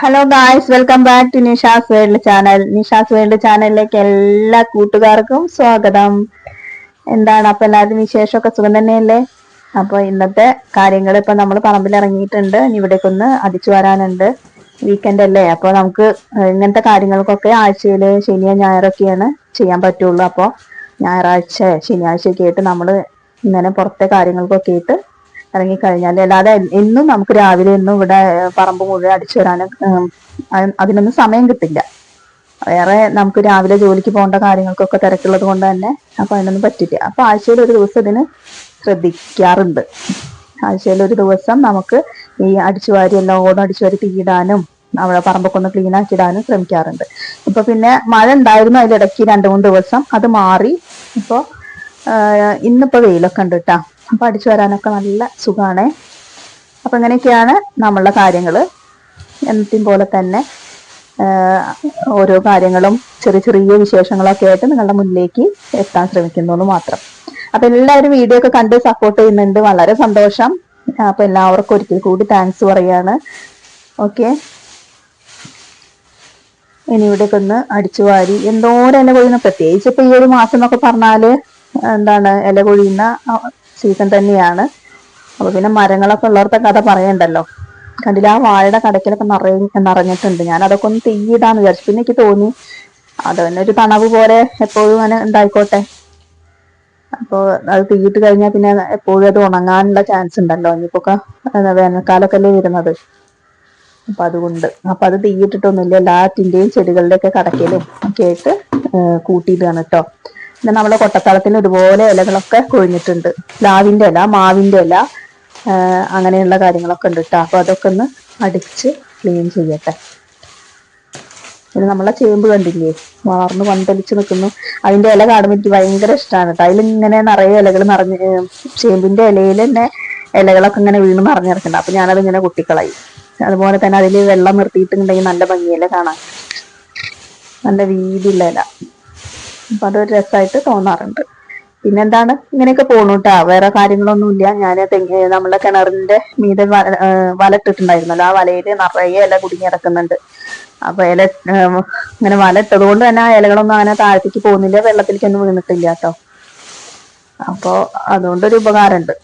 Hello guys welcome back to Nisha's world channel Nisha's world ചാനലിലേക്ക് എല്ലാ കൂട്ടുകാർക്കും സ്വാഗതം. എന്താണ് അപ്പൊ എല്ലാവരും വിശേഷമൊക്കെ സുഖം തന്നെയല്ലേ? അപ്പൊ ഇന്നത്തെ കാര്യങ്ങൾ ഇപ്പൊ നമ്മൾ പറമ്പിൽ ഇറങ്ങിയിട്ടുണ്ട്. ഇനി ഇവിടേക്ക് ഒന്ന് അടിച്ചു വരാനുണ്ട്. വീക്കെൻഡ് അല്ലേ? അപ്പൊ നമുക്ക് ഇങ്ങനത്തെ കാര്യങ്ങൾക്കൊക്കെ ആഴ്ചയിൽ ശനിയോ ഞായറൊക്കെയാണ് ചെയ്യാൻ പറ്റുള്ളൂ. അപ്പോൾ ഞായറാഴ്ച ശനിയാഴ്ചയൊക്കെ ആയിട്ട് നമ്മൾ ഇങ്ങനെ പുറത്തെ കാര്യങ്ങൾക്കൊക്കെ ആയിട്ട് ഇറങ്ങിക്കഴിഞ്ഞാൽ. അല്ലാതെ എന്നും നമുക്ക് രാവിലെ ഒന്നും ഇവിടെ പറമ്പ് മുഴുവൻ അടിച്ചു വരാനും അതിനൊന്നും സമയം കിട്ടില്ല. വേറെ നമുക്ക് രാവിലെ ജോലിക്ക് പോകേണ്ട കാര്യങ്ങൾക്കൊക്കെ തിരക്കുള്ളത് കൊണ്ട് തന്നെ അപ്പൊ അതിനൊന്നും പറ്റില്ല. അപ്പൊ ആഴ്ചയിൽ ഒരു ദിവസം ഇതിന് ശ്രദ്ധിക്കാറുണ്ട്. ആഴ്ചയിൽ ഒരു ദിവസം നമുക്ക് ഈ അടിച്ചുവാരി എല്ലാം ഓടും അടിച്ചുവാരി തീയിടാനും അവിടെ പറമ്പൊക്കെ ഒന്ന് ക്ലീൻ ആക്കിയിടാനും ശ്രമിക്കാറുണ്ട്. ഇപ്പൊ പിന്നെ മഴ ഉണ്ടായിരുന്നു അതിലിടയ്ക്ക് രണ്ടു മൂന്ന് ദിവസം. അത് മാറി. ഇപ്പോ ഇന്നിപ്പോ വെയിലൊക്കെ ഉണ്ട് കേട്ടാ അപ്പൊ അടിച്ചു വരാനൊക്കെ നല്ല സുഖമാണ് അപ്പം ഇങ്ങനെയൊക്കെയാണ് നമ്മളുടെ കാര്യങ്ങൾ എന്നത്തെയും പോലെ തന്നെ ഓരോ കാര്യങ്ങളും ചെറിയ ചെറിയ വിശേഷങ്ങളൊക്കെ ആയിട്ട് നിങ്ങളുടെ മുന്നിലേക്ക് എത്താൻ ശ്രമിക്കുന്നു മാത്രം. അപ്പം എല്ലാവരും വീഡിയോ ഒക്കെ കണ്ട് സപ്പോർട്ട് ചെയ്യുന്നുണ്ട്. വളരെ സന്തോഷം. അപ്പം എല്ലാവർക്കും ഒരിക്കൽ കൂടി താങ്ക്സ് പറയാണ്. ഓക്കെ ഇനി ഇവിടെയൊക്കെ ഒന്ന് അടിച്ചു വാരി. എന്തോരം ഇല കൊഴിയുന്ന. പ്രത്യേകിച്ച് ഇപ്പൊ ഈ ഒരു മാസം എന്നൊക്കെ പറഞ്ഞാൽ എന്താണ് ഇല കൊഴിയുന്ന സീസൺ തന്നെയാണ്. അപ്പോൾ പിന്നെ മരങ്ങളൊക്കെ ഉള്ളവർക്ക് കഥ പറയണ്ടല്ലോ? കണ്ടില്ല ആ വാഴയുടെ കടക്കിലൊക്കെ നിറയെ നിറഞ്ഞിട്ടുണ്ട്. ഞാൻ അതൊക്കെ ഒന്ന് തീയിടാന്ന് വിചാരിച്ചു. പിന്നെ എനിക്ക് തോന്നി അത് തന്നെ ഒരു തണവ് പോലെ എപ്പോഴും അങ്ങനെ ഉണ്ടായിക്കോട്ടെ. അപ്പോൾ അത് തീയിട്ട് കഴിഞ്ഞാൽ പിന്നെ എപ്പോഴും അത് ഉണങ്ങാനുള്ള ചാൻസ് ഉണ്ടല്ലോ. ഇനിയിപ്പോ വേനൽക്കാലൊക്കെ അല്ലേ വരുന്നത്. അപ്പൊ അതുകൊണ്ട് അപ്പൊ അത് തീയിട്ടിട്ടൊന്നുമില്ല. എല്ലാറ്റിന്റെയും ചെടികളുടെയൊക്കെ കടക്കലും ഒക്കെ ആയിട്ട് കൂട്ടിയിട്ടാണ് കേട്ടോ പിന്നെ നമ്മുടെ കൊട്ടത്തളത്തിന് ഒരുപോലെ ഇലകളൊക്കെ കൊഴിഞ്ഞിട്ടുണ്ട്. പ്ലാവിന്റെ ഇല മാവിന്റെ ഇല അങ്ങനെയുള്ള കാര്യങ്ങളൊക്കെ ഉണ്ട് കേട്ടോ അപ്പോൾ അതൊക്കെ ഒന്ന് അടിച്ച് ക്ലീൻ ചെയ്യട്ടെ. പിന്നെ നമ്മളെ ചേമ്പ് കണ്ടില്ലേ? വളർന്ന് പന്തലിച്ച് നിൽക്കുന്നു അതിന്റെ ഇല കാണുമ്പോൾ എനിക്ക് ഭയങ്കര ഇഷ്ടമാണ് കേട്ടോ അതിലിങ്ങനെ നിറയെ ഇലകൾ നിറഞ്ഞ് ചേമ്പിന്റെ ഇലയിൽ തന്നെ ഇലകളൊക്കെ ഇങ്ങനെ വീണ് നിറഞ്ഞിറക്കുന്നുണ്ട്. അപ്പോൾ ഞാനത് ഇങ്ങനെ അതുപോലെ തന്നെ അതിൽ വെള്ളം നിർത്തിയിട്ടുണ്ടെങ്കിൽ നല്ല ഭംഗിയല്ലേ കാണാൻ. നല്ല വീതിയുള്ള ഇല. അപ്പൊ അതൊരു രസമായിട്ട് തോന്നാറുണ്ട്. പിന്നെന്താണ്? ഇങ്ങനെയൊക്കെ പോണു കേട്ടാ വേറെ കാര്യങ്ങളൊന്നുമില്ല. ഞാൻ തെങ്ങ് നമ്മളെ കിണറിന്റെ മീതെ വല ഇട്ടിട്ടുണ്ടായിരുന്നല്ലോ. ആ വലയിൽ നിറയെ ഇല കുടുങ്ങി കിടക്കുന്നുണ്ട്. അപ്പൊ ഇല ഇങ്ങനെ വല ഇട്ടത് കൊണ്ട് തന്നെ ആ ഇലകളൊന്നും അങ്ങനെ താഴത്തേക്ക് പോകുന്നില്ല. വെള്ളത്തിലേക്കൊന്നും വീണിട്ടില്ല കേട്ടോ അപ്പോ അതുകൊണ്ടൊരു ഉപകാരമുണ്ട്.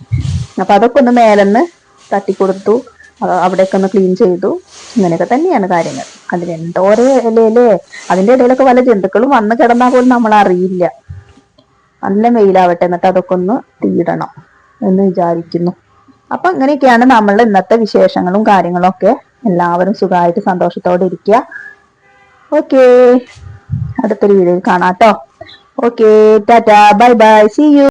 അപ്പൊ അതൊക്കെ ഒന്ന് മേലെന്ന് തട്ടിക്കൊടുത്തു. അവിടെയൊക്കെ ഒന്ന് ക്ലീൻ ചെയ്തു. ഇങ്ങനെയൊക്കെ തന്നെയാണ് കാര്യങ്ങൾ. അതിൽ എന്തോരേ ഇലയിലേ അതിന്റെ ഇടയിലൊക്കെ പല ജന്തുക്കളും വന്ന് കിടന്നാൽ പോലും നമ്മൾ അറിയില്ല. നല്ല മെയിലാവട്ടെ എന്നിട്ട് അതൊക്കെ ഒന്ന് തീടണം എന്ന് വിചാരിക്കുന്നു. അപ്പൊ അങ്ങനെയൊക്കെയാണ് നമ്മൾ ഇന്നത്തെ വിശേഷങ്ങളും കാര്യങ്ങളും ഒക്കെ. എല്ലാവരും സുഖമായിട്ട് സന്തോഷത്തോടെ ഇരിക്കുക. ഓക്കേ. അടുത്തൊരു വീഡിയോയിൽ കാണാട്ടോ okay. Tata. Bye bye. See you